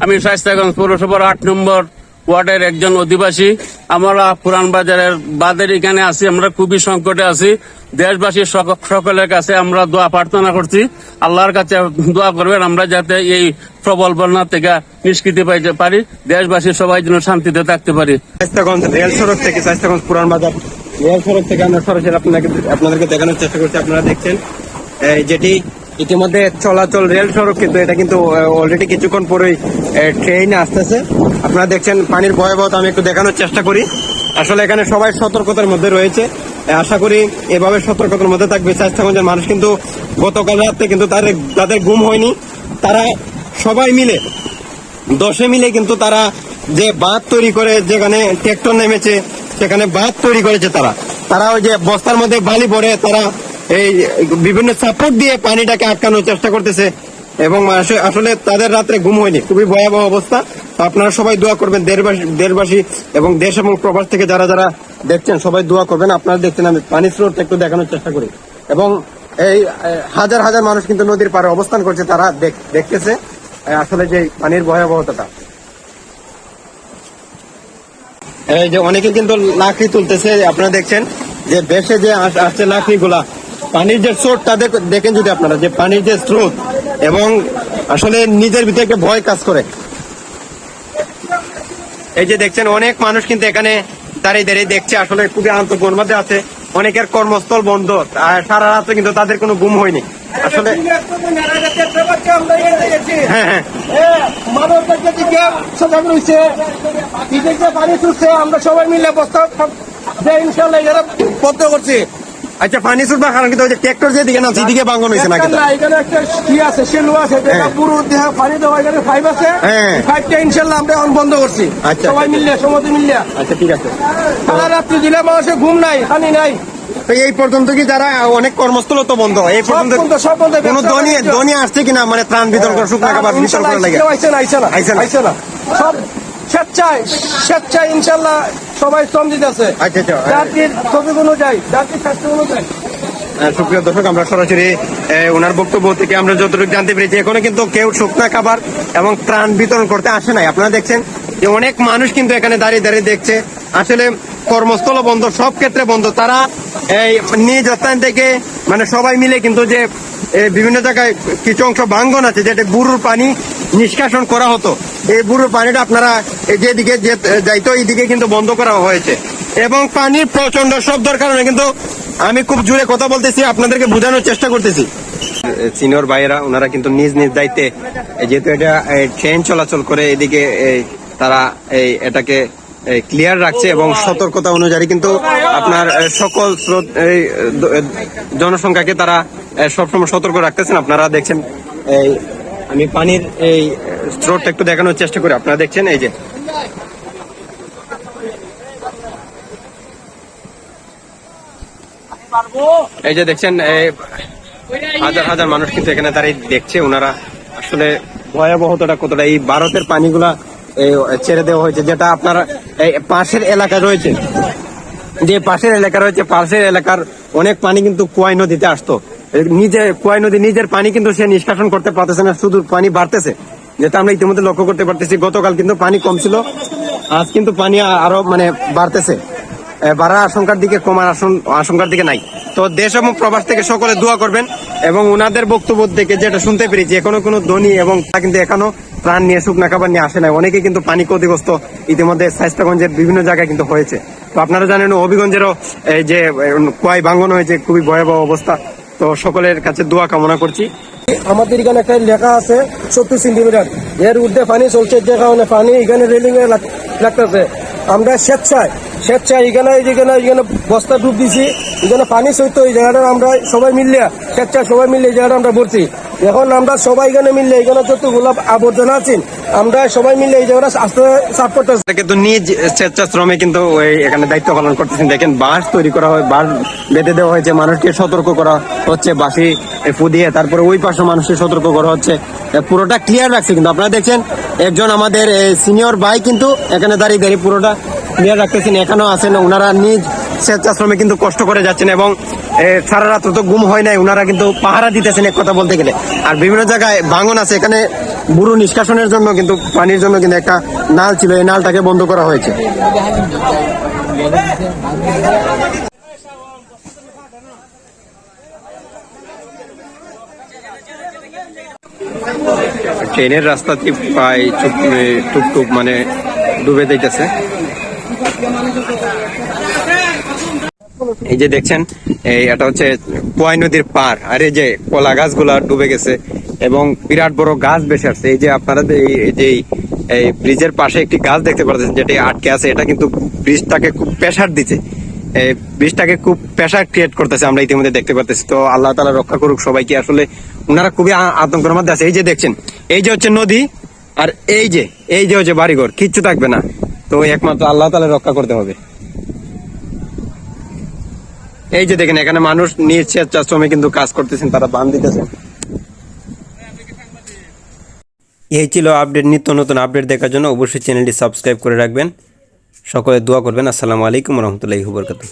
আমি শাস্তাগঞ্জ পৌরসভার আট নম্বর ওয়ার্ডের একজন অধিবাসী। আমরা পুরান বাজারের বাদের এখানে আছি আমরা খুবই সংকটে আছি। দেশবাসী সক- সকলের কাছে আমরা দোয়া প্রার্থনা করছি। আল্লাহর কাছে দোয়া করবেন আমরা যাতে এই প্রবল বন্যা থেকে নিষ্কৃতি পাইতে পারি। দেশবাসী সবাই যেন শান্তিতে থাকতে পারি। শাস্তাগঞ্জ রেল সড়ক থেকে শাস্তাগঞ্জ পুরান বাজার রেল সড়ক থেকে আমরা সরাসরি আপনাকে আপনাদেরকে দেখানোর চেষ্টা করছি আপনারা দেখছেন। যেটি ইতিমধ্যে চলাচল রেল সড়ক, কিন্তু এটা কিন্তু অলরেডি কিছুক্ষণ পরেই ট্রেন আসতেছে। আপনারা দেখছেন পানির ভয়াবহতা, আমি একটু দেখানোর চেষ্টা করি। আসলে এখানে সবাই সতর্কতার মধ্যে রয়েছে। আশা করি এভাবে সতর্কতার মধ্যে থাকবে। শাস্তাগঞ্জের মানুষ কিন্তু গতকাল রাতে কিন্তু তাদের তাদের ঘুম হয়নি। তারা সবাই মিলে, দশে মিলে কিন্তু তারা যে বাঁধ তৈরি করে, যেখানে ট্রেক্টর নেমেছে, সেখানে বাঁধ তৈরি করেছে তারা। তারা ওই যে বস্তার মধ্যে বালি ভরে তারা এই বিভিন্ন সাপোর্ট দিয়ে পানিটাকে আটকানোর চেষ্টা করতেছে এবং আসে- আসলে তাদের রাত্রে ঘুম হয়নি। খুবই ভয়াবহ অবস্থা। আপনারা সবাই দোয়া করবেন দেশবাসী এবং দেশ এবং প্রবাস থেকে যারা যারা দেখছেন, সবাই দোয়া করবেন। আপনারা দেখছেন আমি পানি স্রোত একটু দেখানোর চেষ্টা করি। এবং এই হাজার হাজার মানুষ কিন্তু নদীর পাড়ে অবস্থান করছে, তারা দেখ- দেখতেছে আসলে যে পানির ভয়াবহতাটা। এই যে অনেকে কিন্তু লাকড়ি তুলতেছে, আপনারা দেখছেন যে দেশে যে আস- আসছে লাকড়ি গুলা পানির যে স্রোতটা দেখেন যদি আপনারা, যে পানির যে স্রোত এবং আসলে নিজের ভিতরে একটা ভয় কাজ করে। এই যে দেখছেন, অনেক মানুষ কিন্তু এখানে দাঁড়িয়ে দাঁড়িয়ে দেখছে, আসলে খুবই আন্তর্গর মধ্যে আছে, অনেকের কর্মস্থল বন্ধ, আর সারা রাতে কিন্তু তাদের কোনো গুম হয়নি। আসলে হ্যাঁ হ্যাঁ। আমরা সবাই মিলে বস্তা ইনশাল্লাহ করছি। আচ্ছা পানি ছুটবার কারণ কিন্তু ওই যে ট্রেক্টর যেদিকে না সেদিকে বাঙ্গন নাকি না এখানে একটা কি আছে সেলু আছে যেটা হ্যাঁ। পুরো দেহ পানি দেওয়া এখানে ফাইভ আছে। হ্যাঁ। ফাইভটা ইনশাল্লাহ আমরা এখন বন্ধ করছি। আচ্ছা, সবাই আচ্ছা। মিললে সমতি মিললে। আচ্ছা ঠিক আছে। সারা রাত্রি দিলে মানুষের ঘুম নাই পানি নাই। তো এই পর্যন্ত কি যারা অনেক কর্মস্থল তো বন্ধ এই পর্যন্ত কোন ধনী ধনী আসছে কিনা? মানে ত্রাণ বিতরণ করে শুকনো খাবার বিতরণ করার লাগে। আইসে না, আইসে না। আইসে না। সব স্বেচ্ছায় স্বেচ্ছায় ইনশাল্লাহ সবাই শ্রম দিতেছে। আচ্ছা, আচ্ছা। জাতির ছবি অনুযায়ী জাতির স্বাস্থ্য অনুযায়ী। সুপ্রিয় দর্শক আমরা সরাসরি ওনার বক্তব্য থেকে আমরা যতটুকু জানতে পেরেছি এখনও কিন্তু কেউ শুকনা খাবার এবং ত্রাণ বিতরণ করতে আসে নাই। আপনারা দেখছেন যে অনেক মানুষ কিন্তু এখানে দাঁড়িয়ে দাঁড়িয়ে দেখছে। আসলে কর্মস্থল বন্ধ সব ক্ষেত্রে বন্ধ। তারা এই নিজ স্থান থেকে মানে সবাই মিলে কিন্তু যে বিভিন্ন জায়গায় কিছু অংশ ভাঙ্গন আছে যেটা বুড়ুর পানি নিষ্কাশন করা হতো। এই বুড়ুর পানিটা আপনারা যেদিকে যাইতো এইদিকে কিন্তু বন্ধ করা হয়েছে। এবং পানির প্রচণ্ড শব্দের কারণে কিন্তু আমি খুব জোরে কথা বলতেছি, আপনাদেরকে বোঝানোর চেষ্টা করতেছি। সিনিয়র ভাইয়েরা, ওনারা কিন্তু নিজ নিজ দায়িত্বে যেহেতু এটা ট্রেন চলাচল করে এদিকে তারা এই এটাকে ক্লিয়ার রাখছে এবং সতর্কতা অনুযায়ী কিন্তু আপনার সকল স্রোত জনসংখ্যাকে তারা সবসময় সতর্ক রাখতেছেন। আপনারা দেখছেন, এই আমি পানির এই স্রোতটা একটু দেখানোর চেষ্টা করি। আপনারা দেখছেন এই যে। এই যে দেখছেন হাজার হাজার মানুষ কিন্তু এখানে দাঁড়িয়ে দেখছে, ওনারা আসলে ভয়াবহতাটা কতটা। এই ভারতের পানিগুলা ছেড়ে দেওয়া হয়েছে, যেটা আপনার পাশের এলাকা রয়েছে। যে পাশের এলাকা রয়েছে, পাশের এলাকার অনেক পানি কিন্তু কুয়াই নদীতে আসতো। নিজে কুয়াই নদী নিজের পানি কিন্তু সে নিষ্কাশন করতে পারতেছে না শুধু পানি বাড়তেছে। যেটা আমরা ইতিমধ্যে লক্ষ্য করতে পারতেছি গতকাল কিন্তু পানি কম ছিল আজ কিন্তু পানি আরও মানে বাড়তেছে। বাড়ার আশঙ্কার দিকে কমার আশং- আশঙ্কার দিকে নাই। তো দেশ এবং প্রবাস থেকে সকলে দোয়া করবেন এবং ওনাদের বক্তব্য থেকে যেটা শুনতে পেরেছি এখনও কোনো ধনী এবং তা কিন্তু এখনও প্রাণ নিয়ে শুকনা খাবার নিয়ে আসে নাই। অনেকে কিন্তু পানি ক্ষতিগ্রস্ত ইতিমধ্যে স্বাস্থ্যগঞ্জের বিভিন্ন জায়গায় কিন্তু হয়েছে। তো আপনারা জানেন হবিগঞ্জেরও এই যে এ, কুয়াই ভাঙ্গন হয়েছে খুবই ভয়াবহ অবস্থা। তো সকলের কাছে দোয়া কামনা করছি। আমাদের এখানে একটা লেখা আছে সত্তর সেন্টিমিটার এর ঊর্ধ্বে পানি চলছে, যে কারণে পানি এখানে রেলিং এ লাগতেছে। আমরা স্বেচ্ছায় স্বেচ্ছায় এখানে, যেখানে, এখানে বস্তা ডুব দিছি, এখানে পানি সৈত্য এই জায়গাটা আমরা সবাই মিললে স্বেচ্ছায় সবাই মিললে এই জায়গাটা আমরা ভরছি। এখন আমরা সবাই এখানে মিললে এখানে যতগুলো আবর্জনা আছেন আমরা সবাই মিললে এই জায়গাটা আস্তে সাফ করতেছি। কিন্তু নিজ স্বেচ্ছাশ্রমে কিন্তু এখানে দায়িত্ব পালন করতেছেন। দেখেন বাঁশ তৈরি করা হয় বাঁশ বেঁধে দেওয়া হয়েছে মানুষকে সতর্ক করা হচ্ছে এ, ফু দিয়ে তারপরে ওই পাশে মানুষকে সতর্ক করা হচ্ছে। পুরোটা ক্লিয়ার রাখছে কিন্তু। আপনারা দেখছেন একজন আমাদের সিনিয়র ভাই কিন্তু এখানে দাঁড়িয়ে দাঁড়িয়ে পুরোটা ক্লিয়ার রাখতেছেন। এখানেও আছেন ওনারা নিজ স্বেচ্ছাশ্রমে কিন্তু কষ্ট করে যাচ্ছেন এবং সারা রাত তো ঘুম হয় নাই ওনারা কিন্তু পাহারা দিতেছেন এক কথা বলতে গেলে। আর বিভিন্ন জায়গায় ভাঙন আছে, এখানে বুড়ো নিষ্কাশনের জন্য কিন্তু, পানির জন্য কিন্তু একটা নাল ছিল, এই নালটাকে বন্ধ করা হয়েছে। ট্রেনের রাস্তাটি প্রায় টুকটুক মানে ডুবে যাইতেছে? এই যে দেখছেন, এই এটা হচ্ছে পোয়াই নদীর পার। আর এই যে কলা গাছগুলা ডুবে গেছে এবং বিরাট বড় গাছ বেসে আছে এই যে আপনারা এই- যে এই ব্রিজের পাশে একটি গাছ দেখতে পাচ্ছেন যেটি আটকে আছে, এটা কিন্তু ব্রিজটাকে খুব প্রেসার দিচ্ছে। এই ব্রিজটাকে খুব প্রেসার ক্রিয়েট করতেছে আমরা ইতিমধ্যে দেখতে পাচ্ছি তো আল্লাহ তালা রক্ষা করুক সবাইকে। আসলে ওনারা খুবই আতঙ্কের মধ্যে আছে। এই যে দেখছেন, এই যে হচ্ছে নদী, আর এই যে এই যে হচ্ছে বাড়িঘর, কিচ্ছু থাকবে না। তো একমাত্র আল্লাহ তালা রক্ষা করতে হবে। এই যে দেখেন, এখানে মানুষ নিজ স্বেচ্ছাশ্রমে কিন্তু কাজ করতেছেন, তারা বান দিতেছেন। এই ছিল আপডেট, নিত্য নতুন আপডেট দেখার জন্য। অবশ্যই চ্যানেলটি সাবস্ক্রাইব করে রাখবেন। সকলে দোয়া করবেন। আসসালামু আলাইকুম রহমতুল্লাহ বরকাতুহ।